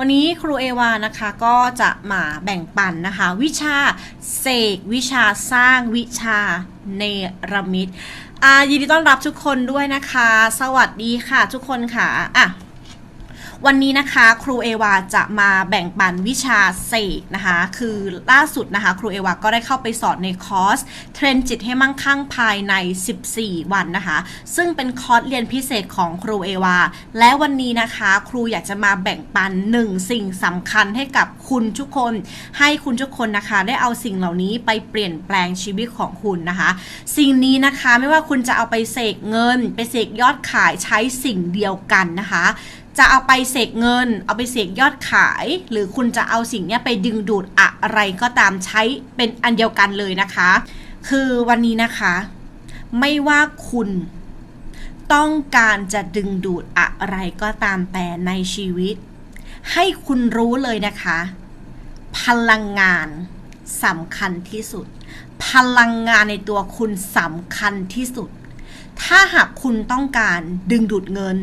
วันนี้ครูเอวานะคะก็จะมาแบ่งปันนะคะ วิชาเสกวิชาสร้างวิชาเนรมิตอ่ายินดีต้อนรับทุกคนด้วยนะคะ สวัสดีค่ะทุกคนค่ะอะ วันนี้นะคะครูเอวาจะมาแบ่งปันวิชาเสกนะคะ คือล่าสุดนะคะครูเอวาก็ได้เข้าไปสอนในคอร์สเทรนจิตให้มั่งคั่งภายใน 14 วันนะคะ ซึ่งเป็นคอร์สเรียนพิเศษของครูเอวา และวันนี้นะคะครูอยากจะมาแบ่งปันหนึ่งสิ่งสำคัญให้กับคุณทุกคน ให้คุณทุกคนนะคะ ได้เอาสิ่งเหล่านี้ไปเปลี่ยนแปลงชีวิตของคุณนะคะ สิ่งนี้นะคะไม่ว่าคุณจะเอาไปเสกเงิน ไปเสกยอดขายใช้สิ่งเดียวกันนะคะ จะเอาไปเสกเงิน เอาไปเสกยอดขาย หรือคุณจะเอาสิ่งนี้ไปดึงดูดอะไรก็ตามใช้เป็นอันเดียวกันเลยนะคะ คือวันนี้นะคะ ไม่ว่าคุณต้องการจะดึงดูดอะไรก็ตามแต่ในชีวิต ให้คุณรู้เลยนะคะ พลังงานสำคัญที่สุด พลังงานในตัวคุณสำคัญที่สุด ถ้าหากคุณต้องการดึงดูดเงิน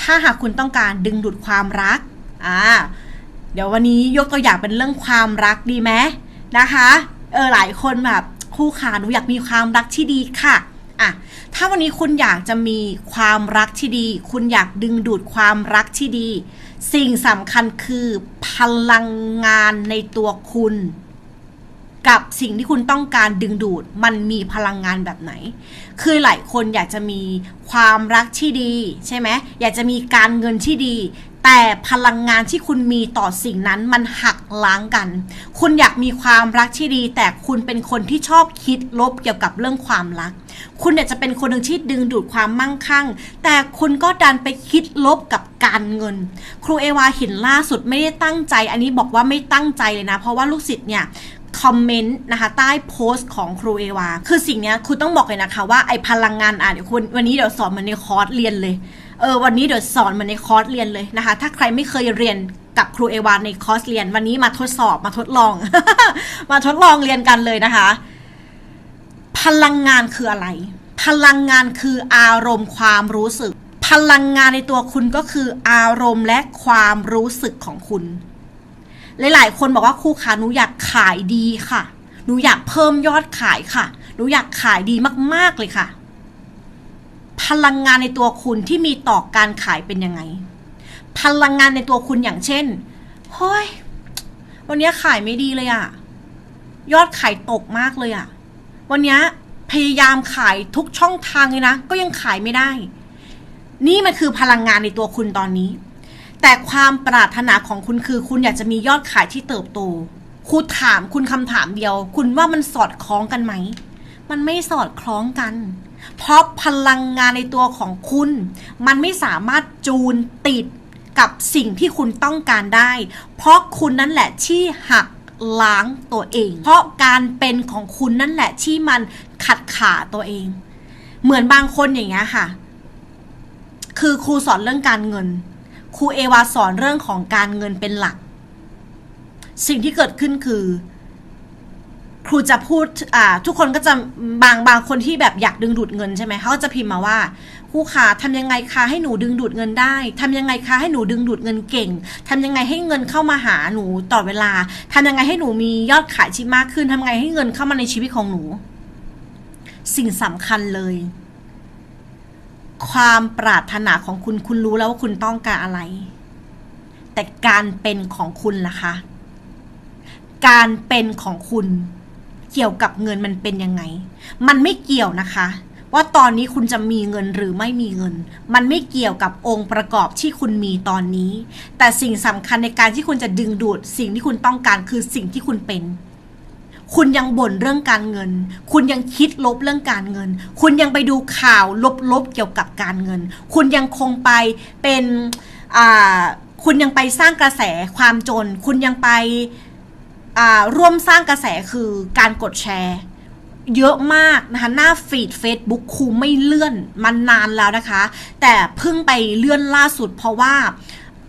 ถ้าหากคุณต้องการดึงดูดความรักอ่าเดี๋ยววันนี้ยกตัวอย่างเป็นเรื่องความรักดีไหมนะคะเออหลายคนแบบคู่ขาหนูอยากมีความรักที่ดีค่ะอะถ้าวันนี้คุณอยากจะมีความรักที่ดี คุณอยากดึงดูดความรักที่ดี สิ่งสำคัญคือพลังงานในตัวคุณ กับสิ่งที่คุณต้องการดึงดูดมันมีพลังงานแบบไหน คือหลายคนอยากจะมีความรักที่ดีใช่ไหมอยากจะมีการเงินที่ดี แต่พลังงานที่คุณมีต่อสิ่งนั้นมันหักล้างกัน คุณอยากมีความรักที่ดี แต่คุณเป็นคนที่ชอบคิดลบเกี่ยวกับเรื่องความรัก คุณเนี่ยจะเป็นคนหนึ่งที่ดึงดูดความมั่งคั่ง แต่คุณก็ดันไปคิดลบกับการเงิน ครูเอวาเห็นล่าสุดไม่ได้ตั้งใจ อันนี้บอกว่าไม่ตั้งใจเลยนะ เพราะว่าลูกศิษย์เนี่ย คอมเมนต์นะคะใต้โพสต์ของครูเอวา คือสิ่งนี้คุณต้องบอกเลยนะคะว่าไอพลังงานอะเดี๋ยวคุณวันนี้เดี๋ยวสอนมันในคอร์สเรียนเลยเออวันนี้เดี๋ยวสอนมันในคอร์สเรียนเลยนะคะ ถ้าใครไม่เคยเรียนกับครูเอวาในคอร์สเรียน วันนี้มาทดสอบมาทดลอง มาทดลองเรียนกันเลยนะคะ พลังงานคืออะไร พลังงานคืออารมณ์ความรู้สึก พลังงานในตัวคุณก็คืออารมณ์และความรู้สึกของคุณ หลายๆ คนบอกว่าครูขาหนูอยากขายดีค่ะ หนูอยากเพิ่มยอดขายค่ะ หนูอยากขายดีมากๆเลยค่ะ พลังงานในตัวคุณที่มีต่อการขายเป็นยังไง พลังงานในตัวคุณอย่างเช่น เฮ้ย วันนี้ขายไม่ดีเลยอะยอดขายตกมากเลยอะวันนี้พยายามขายทุกช่องทางเลยนะ ก็ยังขายไม่ได้ นี่มันคือพลังงานในตัวคุณตอนนี้ แต่ความปรารถนาของคุณคือ คุณอยากจะมียอดขายที่เติบโตคุณถามคุณคำถามเดียว คุณว่ามันสอดคล้องกันไหม มันไม่สอดคล้องกัน เพราะพลังงานในตัวของคุณ มันไม่สามารถจูนติดกับสิ่งที่คุณต้องการได้ เพราะคุณนั่นแหละที่หักล้างตัวเอง เพราะการเป็นของคุณนั่นแหละที่มันขัดขาตัวเอง เหมือนบางคนอย่างเงี้ยค่ะ คือครูสอนเรื่องการเงิน ครูเอวาสอนเรื่องของการเงินเป็นหลัก สิ่งที่เกิดขึ้นคือ ครูจะพูดอ่าทุกคนก็จะบางบางคนที่แบบอยากดึงดูดเงินใช่ไหมเขาก็จะพิมพ์มาว่าครูขาทำยังไงคะให้หนูดึงดูดเงินได้ทำยังไงคะให้หนูดึงดูดเงินเก่งทำยังไงให้เงินเข้ามาหาหนูต่อเวลาทำยังไงให้หนูมียอดขายที่มากขึ้นทำยังไงให้เงินเข้ามาในชีวิตของหนู สิ่งสำคัญเลย ความปรารถนาของคุณคุณรู้แล้วว่าคุณต้องการอะไร แต่การเป็นของคุณล่ะคะ การเป็นของคุณเกี่ยวกับเงินมันเป็นยังไง มันไม่เกี่ยวนะคะ ว่าตอนนี้คุณจะมีเงินหรือไม่มีเงิน มันไม่เกี่ยวกับองค์ประกอบที่คุณมีตอนนี้ แต่สิ่งสำคัญในการที่คุณจะดึงดูดสิ่งที่คุณต้องการคือสิ่งที่คุณเป็น คุณยังบ่นเรื่องการเงิน คุณยังคิดลบเรื่องการเงิน คุณยังไปดูข่าวลบๆเกี่ยวกับการเงิน คุณยังคงไปเป็นคุณยังไปสร้างกระแสความจน คุณยังไปร่วมสร้างกระแสคือการกดแชร์ เยอะมากนะคะหน้าฟีด Facebook ครูไม่เลื่อนมันนานแล้วนะคะ แต่เพิ่งไปเลื่อนล่าสุดเพราะว่า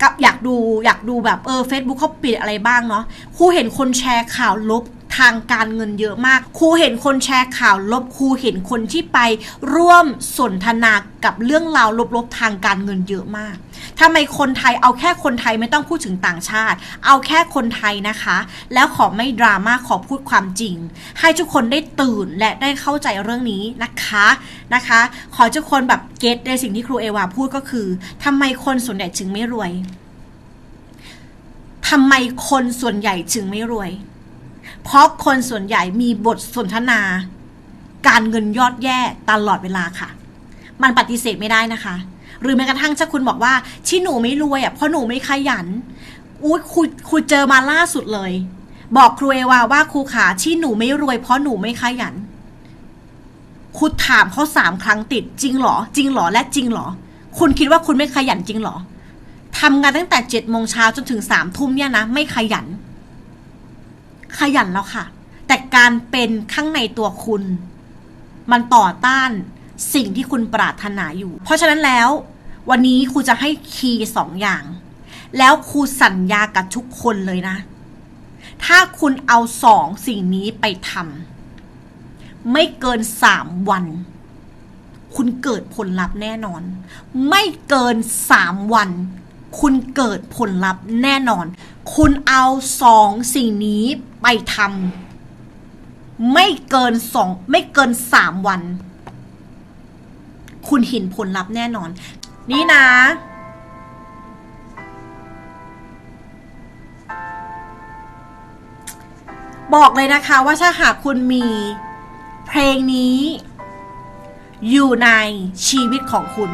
กับอยากดูอยากดูแบบเออ Facebook เขาปิดอะไรบ้างเนาะครูเห็นคนแชร์ข่าวลบ ทางการเงินเยอะมาก ครูเห็นคนแชร์ข่าวลบครูเห็นคนที่ไปร่วมสนทนากับเรื่องราวลบๆทางการเงินเยอะมากทำไมคนไทยเอาแค่คนไทยไม่ต้องพูดถึงต่างชาติ เอาแค่คนไทยนะคะ แล้วขอไม่ดราม่าขอพูดความจริง ให้ทุกคนได้ตื่นและได้เข้าใจเรื่องนี้นะคะนะคะ ขอทุกคนแบบเก็ตในสิ่งที่ครูเอวาพูดก็คือทำไมคนส่วนใหญ่จึงไม่รวยทำไมคนส่วนใหญ่จึงไม่รวย เพราะคนส่วนใหญ่มีบทสนทนา การเงินยอดแย่ตลอดเวลาค่ะ มันปฏิเสธไม่ได้นะคะ หรือแม้กระทั่งถ้าคุณบอกว่าที่หนูไม่รวยอะเพราะหนูไม่ขยันอุ้ยครูครูเจอมาล่าสุดเลย บอกครูเอวาว่าครูขาที่หนูไม่รวย เพราะหนูไม่ขยันครูถามเขาสามครั้งติดจริงเหรอ จริงเหรอและจริงเหรอ คุณคิดว่าคุณไม่ขยันจริงเหรอทำงานตั้งแต่เจ็ดโมงเช้าจนถึงสามทุ่มเนี่ยนะ ไม่ขยัน ขยันแล้วค่ะ แต่การเป็นข้างในตัวคุณ มันต่อต้านสิ่งที่คุณปรารถนาอยู่ เพราะฉะนั้นแล้ว วันนี้ครูจะให้คีย์สองอย่าง แล้วครูสัญญากับทุกคนเลยนะ ถ้าคุณเอาสองสิ่งนี้ไปทำไม่เกินสามวัน คุณเกิดผลลัพธ์แน่นอน ไม่เกินสามวัน คุณเกิดผลลัพธ์แน่นอน คุณเอาสองสิ่งนี้ไปทำไม่เกินสองไม่เกินสามวัน คุณเห็นผลลัพธ์แน่นอน นี่นะบอกเลยนะคะว่าถ้าหากคุณมีเพลงนี้ อยู่ในชีวิตของคุณ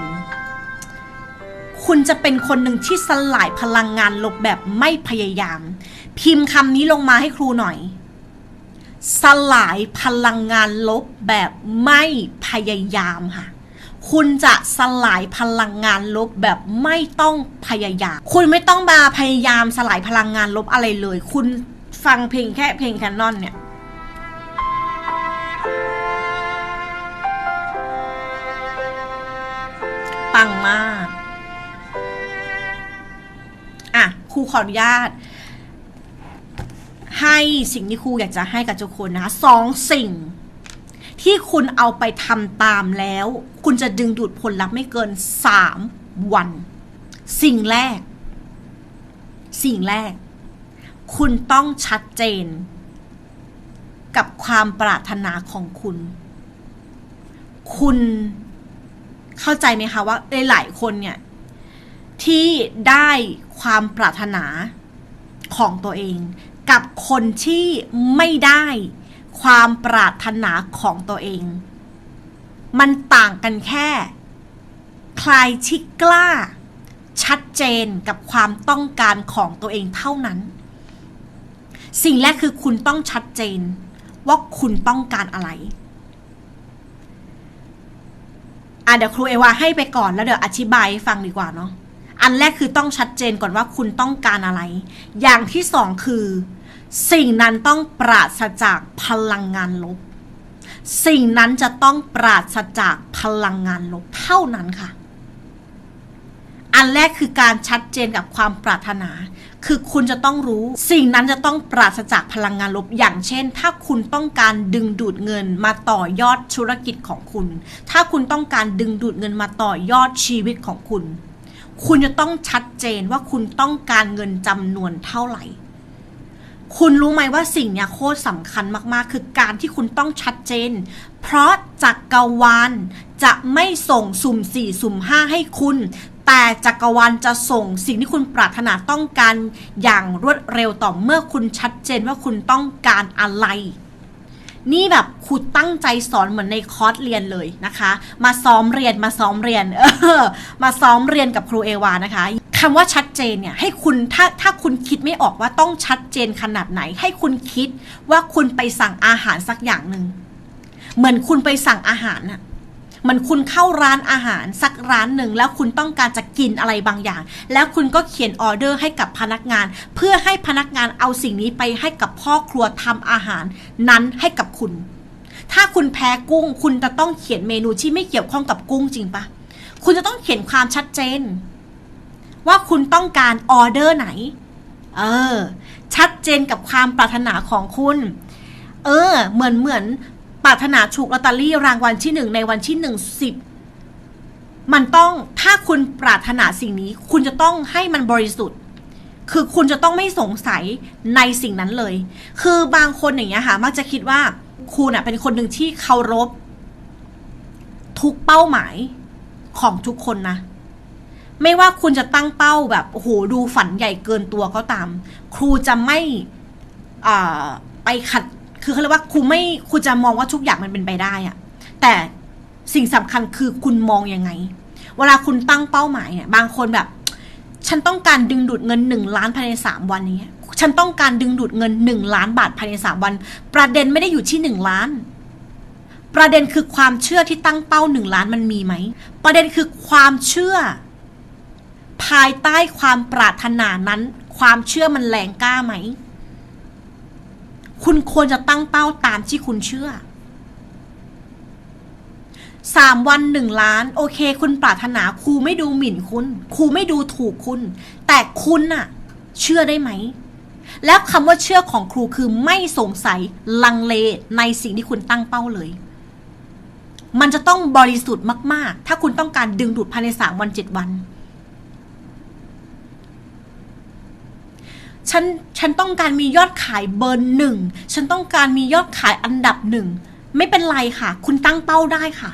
คุณจะเป็นคนหนึ่งที่สลายพลังงานลบแบบไม่พยายาม พิมพ์คำนี้ลงมาให้ครูหน่อย สลายพลังงานลบแบบไม่พยายามค่ะคุณจะสลายพลังงานลบแบบไม่ต้องพยายาม คุณไม่ต้องมาพยายามสลายพลังงานลบอะไรเลย คุณฟังเพลงแค่เพลงแคนนอนเนี่ย ปังมาก ครูขออนุญาต ให้สิ่งที่ครูอยากจะให้กับทุกคนนะคะสองสิ่ง ที่คุณเอาไปทำตามแล้ว คุณจะดึงดูดผลลัพธ์ไม่เกินสามวัน สิ่งแรก สิ่งแรก คุณต้องชัดเจน กับความปรารถนาของคุณ คุณเข้าใจไหมคะว่าหลายๆคนเนี่ย ที่ได้ความปรารถนาของตัวเอง กับคนที่ไม่ได้ความปรารถนาของตัวเอง มันต่างกันแค่ ใครที่กล้า ชัดเจนกับความต้องการของตัวเองเท่านั้น สิ่งแรกคือคุณต้องชัดเจนว่าคุณต้องการอะไรอะเดี๋ยวครูเอวาให้ไปก่อนแล้วเดี๋ยวอธิบายฟังดีกว่าเนาะ อันแรกคือต้องชัดเจนก่อนว่าคุณต้องการอะไร อย่างที่สองคือ สิ่งนั้นต้องปราศจากพลังงานลบ สิ่งนั้นจะต้องปราศจากพลังงานลบเท่านั้นค่ะ อันแรกคือการชัดเจนกับความปรารถนา คือคุณจะต้องรู้ สิ่งนั้นจะต้องปราศจากพลังงานลบ อย่างเช่น ถ้าคุณต้องการดึงดูดเงินมาต่อยอดธุรกิจของคุณ ถ้าคุณต้องการดึงดูดเงินมาต่อยอดชีวิตของคุณ คุณจะต้องชัดเจนว่าคุณต้องการเงินจำนวนเท่าไหร่ คุณรู้ไหมว่าสิ่งเนี้ยโคตรสำคัญมากๆ คือการที่คุณต้องชัดเจน เพราะจักรวาลจะไม่ส่งสุ่มสี่สุ่มห้าให้คุณ แต่จักรวาลจะส่งสิ่งที่คุณปรารถนาต้องการอย่างรวดเร็วต่อเมื่อคุณชัดเจนว่าคุณต้องการอะไร นี่แบบขุดตั้งใจสอนเหมือนในคอร์สเรียนเลยนะคะ มาซ้อมเรียนมาซ้อมเรียนเออมาซ้อมเรียนกับครูเอวานะคะคำว่าชัดเจนเนี่ยให้คุณถ้าถ้าคุณคิดไม่ออกว่าต้องชัดเจนขนาดไหน ให้คุณคิดว่าคุณไปสั่งอาหารสักอย่างหนึ่งเหมือนคุณไปสั่งอาหารน่ะ มือนคุณเข้าร้านอาหารสักร้านหนึ่งแล้วคุณต้องการจะกินอะไรบางอย่าง แล้วคุณก็เขียนออเดอร์ให้กับพนักงาน เพื่อให้พนักงานเอาสิ่งนี้ไปให้กับพ่อครัวทำอาหารนั้นให้กับคุณ ถ้าคุณแพ้กุ้ง คุณจะต้องเขียนเมนูที่ไม่เกี่ยวข้องกับกุ้งจริงปะคุณจะต้องเขียนความชัดเจน ว่าคุณต้องการออเดอร์ไหน เออ ชัดเจนกับความปรารถนาของคุณ เออ เหมือนเหมือน ปรารถนาถูกลอตเตอรี่รางวัลที่หนึ่งในวันที่หนึ่งสิบมันต้องถ้าคุณปรารถนาสิ่งนี้ คุณจะต้องให้มันบริสุทธิ์ คือคุณจะต้องไม่สงสัยในสิ่งนั้นเลย คือบางคนอย่างเงี้ยค่ะ มักจะคิดว่าคุณอะเป็นคนหนึ่งที่เคารพทุกเป้าหมายของทุกคนนะ ไม่ว่าคุณจะตั้งเป้าแบบโอ้โหดูฝันใหญ่เกินตัวก็ตาม ครูจะไม่ไปขัด คือเขาเรียกว่าครูไม่ครูจะมองว่าทุกอย่างมันเป็นไปได้อะแต่สิ่งสำคัญคือคุณมองยังไง เวลาคุณตั้งเป้าหมายเนี่ย บางคนแบบ ฉันต้องการดึงดูดเงินหนึ่งล้านภายในสามวันอย่างเงี้ฉันต้องการดึงดูดเงินหนึ่งล้านบาทภายในสามวัน ประเด็นไม่ได้อยู่ที่หนึ่งล้าน ประเด็นคือความเชื่อที่ตั้งเป้าหนึ่งล้านมันมีไหม ประเด็นคือความเชื่อ ภายใต้ความปรารถนานั้น ความเชื่อมันแรงกล้าไหม คุณควรจะตั้งเป้าตามที่คุณเชื่อสามวันหนึ่งล้าน โอเค คุณปรารถนาครูไม่ดูหมิ่นคุณครูไม่ดูถูกคุณ แต่คุณน่ะ เชื่อได้ไหม แล้วคำว่าเชื่อของครูคือไม่สงสัยลังเลในสิ่งที่คุณตั้งเป้าเลย มันจะต้องบริสุทธิ์มาก ๆ ถ้าคุณต้องการดึงดูดภายในสามวันเจ็ดวัน ฉันฉันต้องการมียอดขายเบอร์หนึ่งฉันต้องการมียอดขายอันดับหนึ่งไม่เป็นไรค่ะ คุณตั้งเป้าได้ค่ะ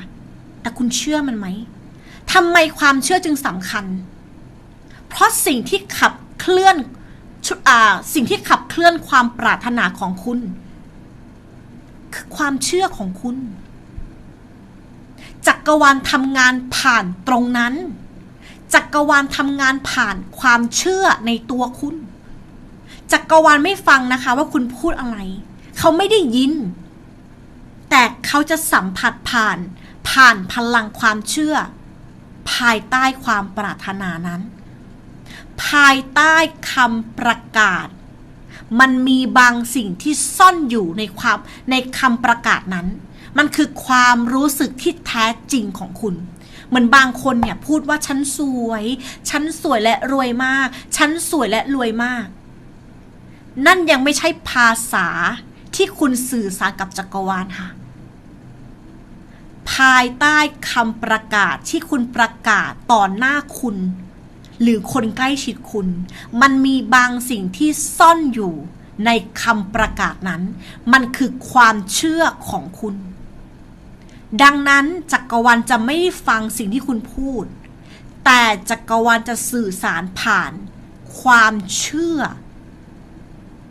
แต่คุณเชื่อมันไหมทำไมความเชื่อจึงสำคัญ เพราะสิ่งที่ขับเคลื่อนอสิ่งที่ขับเคลื่อนความปรารถนาของคุณ คือความเชื่อของคุณ จักรวาลทำงานผ่านตรงนั้น จักรวาลทำงานผ่านความเชื่อในตัวคุณ จักรวาลไม่ฟังนะคะ ว่าคุณพูดอะไร เขาไม่ได้ยิน แต่เขาจะสัมผัสผ่าน ผ่านพลังความเชื่อ ภายใต้ความปรารถนานั้น ภายใต้คำประกาศ มันมีบางสิ่งที่ซ่อนอยู่ในความในคำประกาศนั้น มันคือความรู้สึกที่แท้จริงของคุณเหมือนบางคนเนี่ยพูดว่าฉันสวย ฉันสวยและรวยมาก ฉันสวยและรวยมาก นั่นยังไม่ใช่ภาษาที่คุณสื่อสารกับจักรวาลค่ะ ภายใต้คำประกาศที่คุณประกาศต่อหน้าคุณ หรือคนใกล้ชิดคุณ มันมีบางสิ่งที่ซ่อนอยู่ในคำประกาศนั้น มันคือความเชื่อของคุณ ดังนั้นจักรวาลจะไม่ฟังสิ่งที่คุณพูด แต่จักรวาลจะสื่อสารผ่าน ความเชื่อ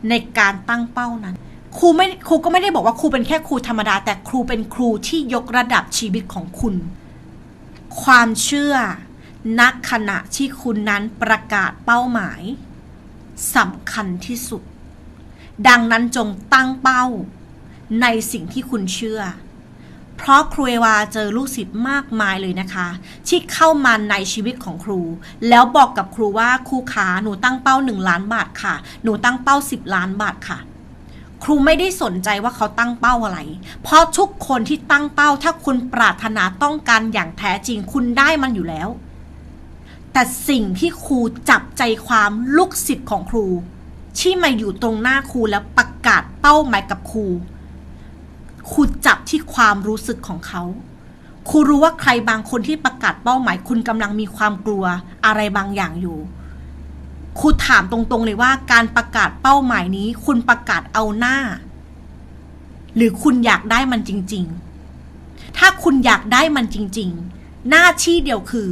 ในการตั้งเป้านั้น ครูไม่ครูก็ไม่ได้บอกว่าครูเป็นแค่ครูธรรมดา แต่ครูเป็นครูที่ยกระดับชีวิตของคุณ ความเชื่อนักขณะที่คุณนั้นประกาศเป้าหมายสำคัญที่สุด ดังนั้นจงตั้งเป้าในสิ่งที่คุณเชื่อ เพราะครูเอวาเจอลูกศิษย์มากมายเลยนะคะ ที่เข้ามาในชีวิตของครู แล้วบอกกับครูว่าครูขาหนูตั้งเป้า 1 ล้านบาทค่ะ หนูตั้งเป้า 10 ล้านบาทค่ะ ครูไม่ได้สนใจว่าเขาตั้งเป้าอะไร เพราะทุกคนที่ตั้งเป้า ถ้าคุณปรารถนาต้องการอย่างแท้จริงคุณได้มันอยู่แล้ว แต่สิ่งที่ครูจับใจความลูกศิษย์ของครู ที่มาอยู่ตรงหน้าครูแล้วประกาศเป้าหมายกับครู ครูจับที่ความรู้สึกของเขาครูรู้ว่าใครบางคนที่ประกาศเป้าหมาย คุณกำลังมีความกลัวอะไรบางอย่างอยู่ครูถามตรงๆเลยว่าการประกาศเป้าหมายนี้ คุณประกาศเอาหน้า หรือคุณอยากได้มันจริง ๆ ถ้าคุณอยากได้มันจริง ๆ หน้าที่เดียวคือ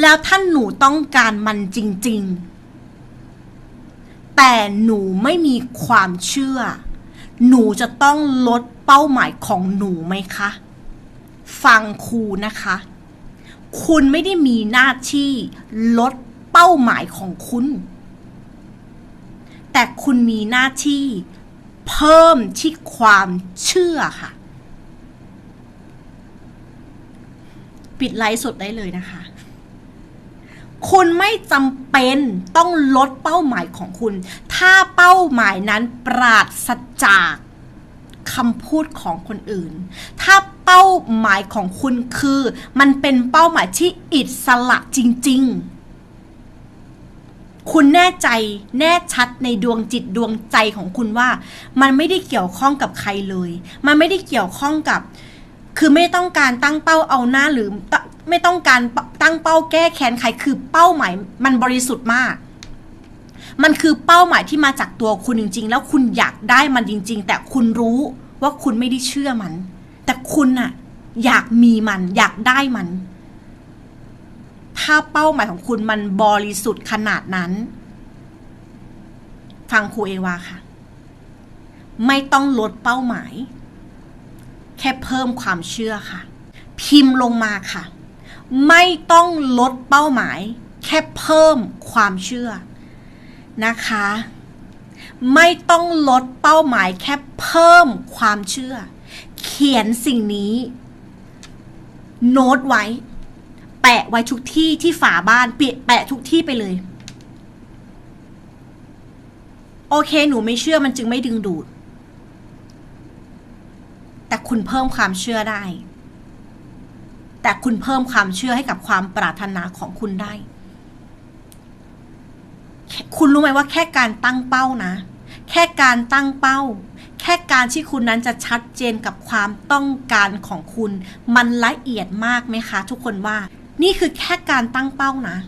แล้วท่านหนูต้องการมันจริง ๆ แต่หนูไม่มีความเชื่อ หนูจะต้องลดเป้าหมายของหนูไหมคะ ฟังครูนะคะ คุณไม่ได้มีหน้าที่ลดเป้าหมายของคุณ แต่คุณมีหน้าที่เพิ่มที่ความเชื่อค่ะ ปิดไลฟ์สดได้เลยนะคะ คุณไม่จำเป็นต้องลดเป้าหมายของคุณ ถ้าเป้าหมายนั้นปราศจากคำพูดของคนอื่น ถ้าเป้าหมายของคุณคือ มันเป็นเป้าหมายที่อิสระจริง ๆ คุณแน่ใจแน่ชัดในดวงจิตดวงใจของคุณว่า มันไม่ได้เกี่ยวข้องกับใครเลย มันไม่ได้เกี่ยวข้องกับ คือไม่ต้องการตั้งเป้าเอาหน้าหรือ ไม่ต้องการตั้งเป้าแก้แค้นใครคือเป้าหมายมันบริสุทธิ์มาก มันคือเป้าหมายที่มาจากตัวคุณจริง ๆ แล้วคุณอยากได้มันจริง ๆ แต่คุณรู้ว่าคุณไม่ได้เชื่อมัน แต่คุณน่ะอยากมีมัน อยากได้มัน ถ้าเป้าหมายของคุณมันบริสุทธิ์ขนาดนั้น ฟังครูเอวาค่ะ ไม่ต้องลดเป้าหมาย แค่เพิ่มความเชื่อค่ะ พิมพ์ลงมาค่ะ ไม่ต้องลดเป้าหมาย แค่เพิ่มความเชื่อนะคะ ไม่ต้องลดเป้าหมายแค่เพิ่มความเชื่อ เขียนสิ่งนี้ โน้ตไว้ แปะไว้ทุกที่ที่ฝาบ้านเปียแปะทุกที่ไปเลย โอเคหนูไม่เชื่อมันจึงไม่ดึงดูด แต่คุณเพิ่มความเชื่อได้ แต่คุณเพิ่มความเชื่อให้กับความปรารถนาของคุณได้ คุณรู้ไหมว่าแค่การตั้งเป้านะ แค่การตั้งเป้า แค่การที่คุณนั้นจะชัดเจนกับความต้องการของคุณ มันละเอียดมากไหมคะ ทุกคนว่า นี่คือแค่การตั้งเป้านะ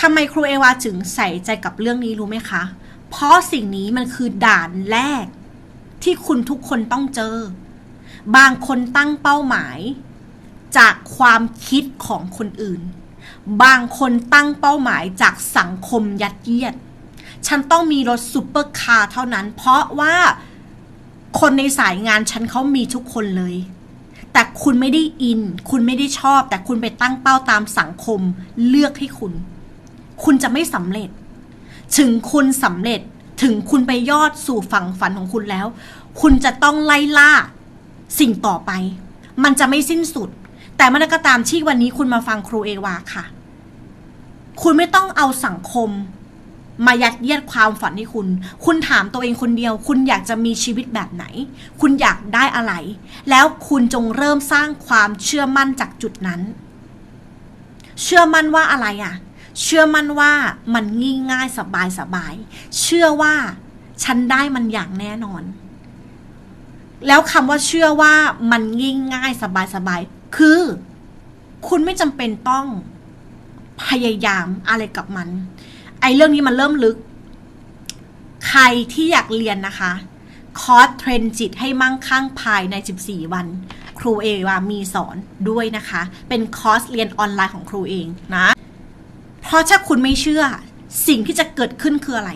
ทำไมครูเอวาถึงใส่ใจกับเรื่องนี้รู้ไหมคะ เพราะสิ่งนี้มันคือด่านแรกที่คุณทุกคนต้องเจอ บางคนตั้งเป้าหมาย จากความคิดของคนอื่น บางคนตั้งเป้าหมายจากสังคมยัดเยียด ฉันต้องมีรถซูเปอร์คาร์เท่านั้น เพราะว่าคนในสายงานฉันเขามีทุกคนเลย แต่คุณไม่ได้อิน คุณไม่ได้ชอบ แต่คุณไปตั้งเป้าตามสังคมเลือกให้คุณ คุณจะไม่สำเร็จ ถึงคุณสำเร็จถึงคุณไปยอดสู่ฝั่งฝันของคุณแล้ว คุณจะต้องไล่ล่า สิ่งต่อไป มันจะไม่สิ้นสุด แต่มื่อก็ตามที่วันนี้คุณมาฟังครูเอวาค่ะ คุณไม่ต้องเอาสังคม มายัดเยียดความฝันให้คุณ คุณถามตัวเองคนเดียว คุณอยากจะมีชีวิตแบบไหน คุณอยากได้อะไร แล้วคุณจงเริ่มสร้างความเชื่อมั่นจากจุดนั้น เชื่อมั่นว่าอะไรอะ เชื่อมั่นว่ามันง่ายง่ายสบายสบาย เชื่อว่าฉันได้มันอย่างแน่นอน แล้วคำว่าเชื่อว่ามันง่ายง่ายสบายสบายคือ คุณไม่จำเป็นต้องพยายามอะไรกับมัน ไอ้เรื่องนี้มันเริ่มลึก ใครที่อยากเรียนนะคะ คอร์สเทรนจิตให้มั่งคั่งภายใน 14 วัน ครูเอวามีสอนด้วยนะคะ เป็นคอร์สเรียนออนไลน์ของครูเองนะ เพราะถ้าคุณไม่เชื่อ สิ่งที่จะเกิดขึ้นคืออะไร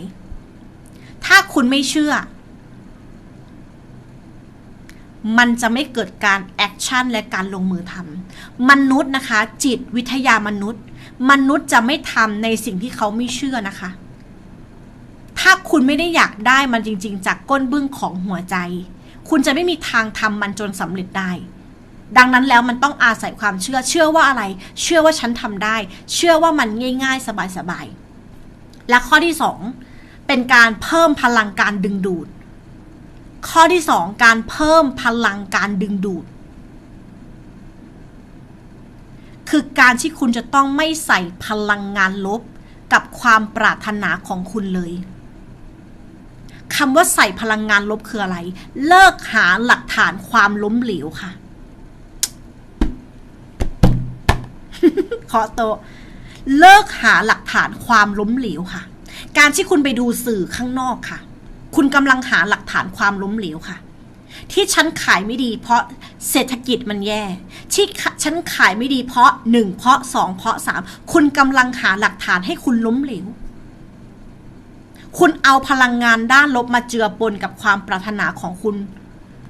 ถ้าคุณไม่เชื่อ มันจะไม่เกิดการแอคชั่นและการลงมือทำมนุษย์นะคะ จิตวิทยามนุษย์ มนุษย์จะไม่ทำในสิ่งที่เขาไม่เชื่อนะคะ ถ้าคุณไม่ได้อยากได้มันจริง ๆ จากก้นบึ้งของหัวใจ คุณจะไม่มีทางทำมันจนสำเร็จได้ ดังนั้นแล้วมันต้องอาศัยความเชื่อ เชื่อว่าอะไร เชื่อว่าฉันทำได้ เชื่อว่ามันง่าย ๆ สบายๆและข้อที่สองเป็นการเพิ่มพลังการดึงดูด ข้อที่สองการเพิ่มพลังการดึงดูด คือการที่คุณจะต้องไม่ใส่พลังงานลบกับความปรารถนาของคุณเลยคำว่าใส่พลังงานลบคืออะไร เลิกหาหลักฐานความล้มเหลวค่ะขอโตเลิกหาหลักฐานความล้มเหลวค่ะ การที่คุณไปดูสื่อข้างนอกค่ะ คุณกำลังหาหลักฐานความล้มเหลวค่ะ ที่ฉันขายไม่ดี เพราะเศรษฐกิจมันแย่ ที่ฉันขายไม่ดีเพราะหนึ่งเพราะสองเพราะสามคุณกำลังหาหลักฐานให้คุณล้มเหลวคุณเอาพลังงานด้านลบมาเจือปนกับความปรารถนาของคุณ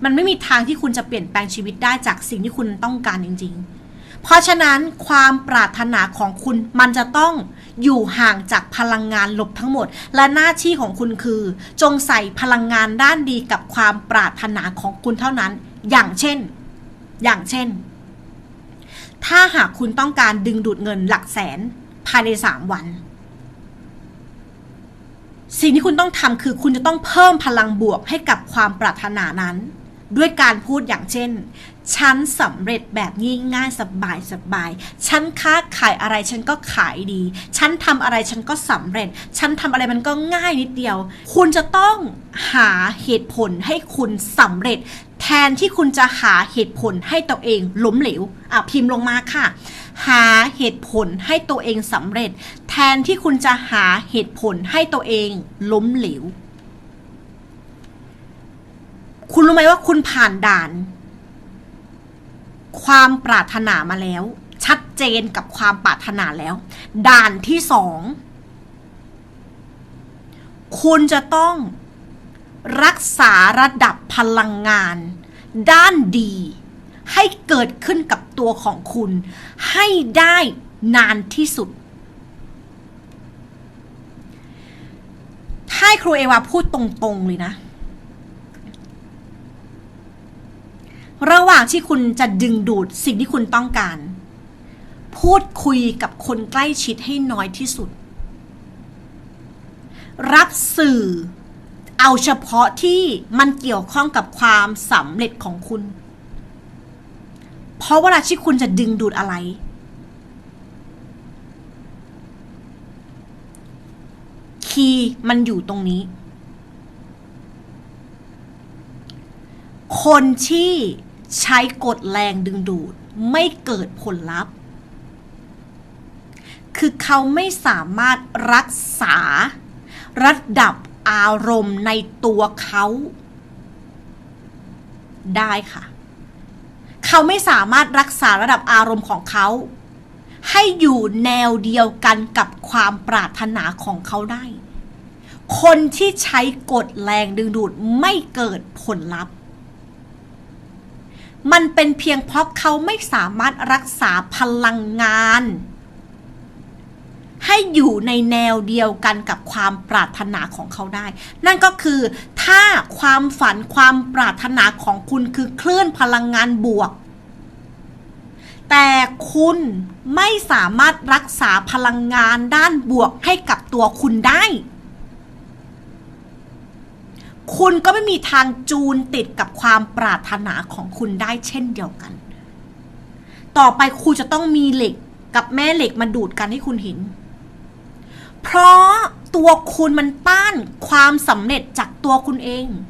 มันไม่มีทางที่คุณจะเปลี่ยนแปลงชีวิตได้จากสิ่งที่คุณต้องการจริง ๆ เพราะฉะนั้นความปรารถนาของคุณมันจะต้อง อยู่ห่างจากพลังงานลบทั้งหมด และหน้าที่ของคุณคือ จงใส่พลังงานด้านดีกับความปรารถนาของคุณเท่านั้น อย่างเช่น อย่างเช่น ถ้าหากคุณต้องการดึงดูดเงินหลักแสนภายในสามวัน สิ่งที่คุณต้องทำคือคุณจะต้องเพิ่มพลังบวกให้กับความปรารถนานั้น ด้วยการพูดอย่างเช่น ฉันสำเร็จแบบง่ายๆสบายสบาย ฉันค้าขายอะไรฉันก็ขายดี ฉันทำอะไรฉันก็สำเร็จ ฉันทำอะไรมันก็ง่ายนิดเดียว คุณจะต้องหาเหตุผลให้คุณสำเร็จ แทนที่คุณจะหาเหตุผลให้ตัวเองล้มเหลว อะพิมพ์ลงมาค่ะ หาเหตุผลให้ตัวเองสำเร็จ แทนที่คุณจะหาเหตุผลให้ตัวเองล้มเหลว คุณรู้ไหมว่าคุณผ่านด่าน ความปรารถนามาแล้ว ชัดเจนกับความปรารถนาแล้ว ด่านที่สอง คุณจะต้องรักษาระดับพลังงาน ด้านดี ให้เกิดขึ้นกับตัวของคุณ ให้ได้นานที่สุด ถ้าให้ครูเอวาพูดตรงๆเลยนะ ระหว่างที่คุณจะดึงดูดสิ่งที่คุณต้องการ พูดคุยกับคนใกล้ชิดให้น้อยที่สุด รับสื่อเอาเฉพาะที่มันเกี่ยวข้องกับความสำเร็จของคุณ เพราะเวลาที่คุณจะดึงดูดอะไร คีย์มันอยู่ตรงนี้ คนที่ ใช้กฎแรงดึงดูดไม่เกิดผลลัพธ์ คือเขาไม่สามารถรักษาระดับอารมณ์ในตัวเขาได้ค่ะ เขาไม่สามารถรักษาระดับอารมณ์ของเขา ให้อยู่แนวเดียวกันกับความปรารถนาของเขาได้ คนที่ใช้กฎแรงดึงดูดไม่เกิดผลลัพธ์ มันเป็นเพียงเพราะเขาไม่สามารถรักษาพลังงาน ให้อยู่ในแนวเดียวกันกับความปรารถนาของเขาได้ นั่นก็คือ ถ้าความฝันความปรารถนาของคุณคือคลื่นพลังงานบวก แต่คุณไม่สามารถรักษาพลังงานด้านบวกให้กับตัวคุณได้ คุณก็ไม่มีทางจูนติดกับความปรารถนาของคุณได้เช่นเดียวกัน ต่อไปคุณจะต้องมีเหล็กกับแม่เหล็กมาดูดกันให้คุณเห็น เพราะตัวคุณมันต้านความสำเร็จจากตัวคุณเอง